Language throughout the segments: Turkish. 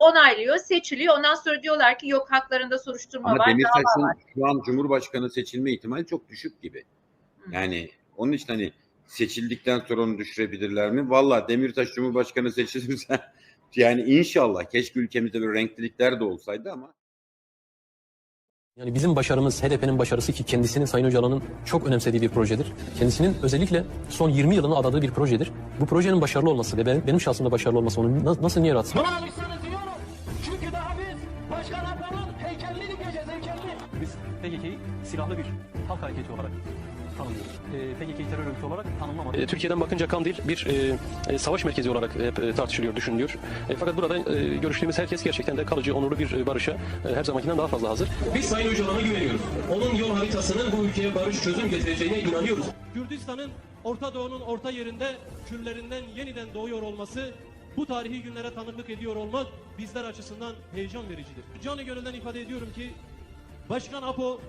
onaylıyor, seçiliyor. Ondan sonra diyorlar ki yok haklarında soruşturma Ama var. Demirtaş'ın şu an Cumhurbaşkanı seçilme ihtimali çok düşük gibi. Hı. Yani onun için hani seçildikten sonra onu düşürebilirler mi? Valla Demirtaş Cumhurbaşkanı seçilirse yani inşallah keşke ülkemizde böyle renklilikler de olsaydı ama Yani bizim başarımız, HDP'nin başarısı ki kendisinin Sayın Öcalan'ın çok önemsediği bir projedir. Kendisinin özellikle son 20 yılını adadığı bir projedir. Bu projenin başarılı olması ve benim, benim şahsımda başarılı olması onu na- nasıl niye rahatsız? Başkan Apo'nun heykelini dikeceğiz heykelini. Biz PKK'yı silahlı bir halk hareketi olarak tanımlıyoruz. E, PKK'yı terör örgütü olarak tanımlamadık. Türkiye'den bakınca Kandil bir e, e, savaş merkezi olarak hep e, tartışılıyor, düşünülüyor. E, fakat burada e, görüştüğümüz herkes gerçekten de kalıcı, onurlu bir e, barışa e, her zamankinden daha fazla hazır. Biz Sayın Öcalan'a güveniyoruz. Onun yol haritasının bu ülkeye barış çözüm getireceğine inanıyoruz. Kürdistan'ın Orta Doğu'nun orta yerinde küllerinden yeniden doğuyor olması, bu tarihi günlere tanıklık ediyor olmak bizler açısından heyecan vericidir. Canı gönülden ifade ediyorum ki Başkan Apo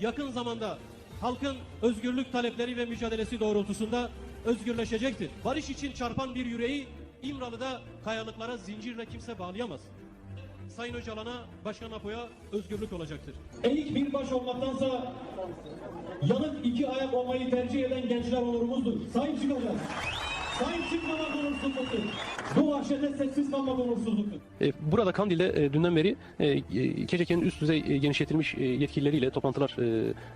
yakın zamanda halkın özgürlük talepleri ve mücadelesi doğrultusunda özgürleşecektir. Barış için çarpan bir yüreği İmralı'da kayalıklara zincirle kimse bağlayamaz. Sayın Öcalan'a, Başkan Apo'ya özgürlük olacaktır. Eğik bir baş olmaktansa yanık iki ayak olmayı tercih eden gençler onurumuzdur. Sahip çıkacağız. Sahip çıkmamak onursuzluktur. Bu vahşete sessiz kalmak onursuzluktur. E, Burada Kandil'de e, dünden beri e, KCK'nin üst düzey e, genişletilmiş e, yetkilileriyle toplantılar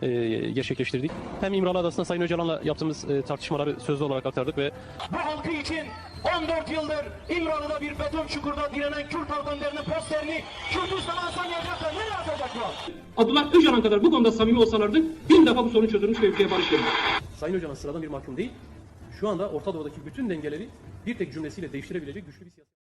e, e, gerçekleştirdik. Hem İmralı Adası'nda Sayın Öcalan'la yaptığımız e, tartışmaları sözlü olarak aktardık ve Bu halkı için 14 yıldır İmralı'da bir beton çukurda direnen Kürt halk önderinin posterini Kürdistan'a asamayacaklar. Nereye asacaklar? Abdullah Öcalan kadar bu konuda samimi olsalardı bin defa bu sorun çözülmüş ve ülkeye barış gelir. Sayın Öcalan sıradan bir mahkum değil. Şu anda Orta Doğu'daki bütün dengeleri bir tek cümlesiyle değiştirebilecek güçlü bir siyaset.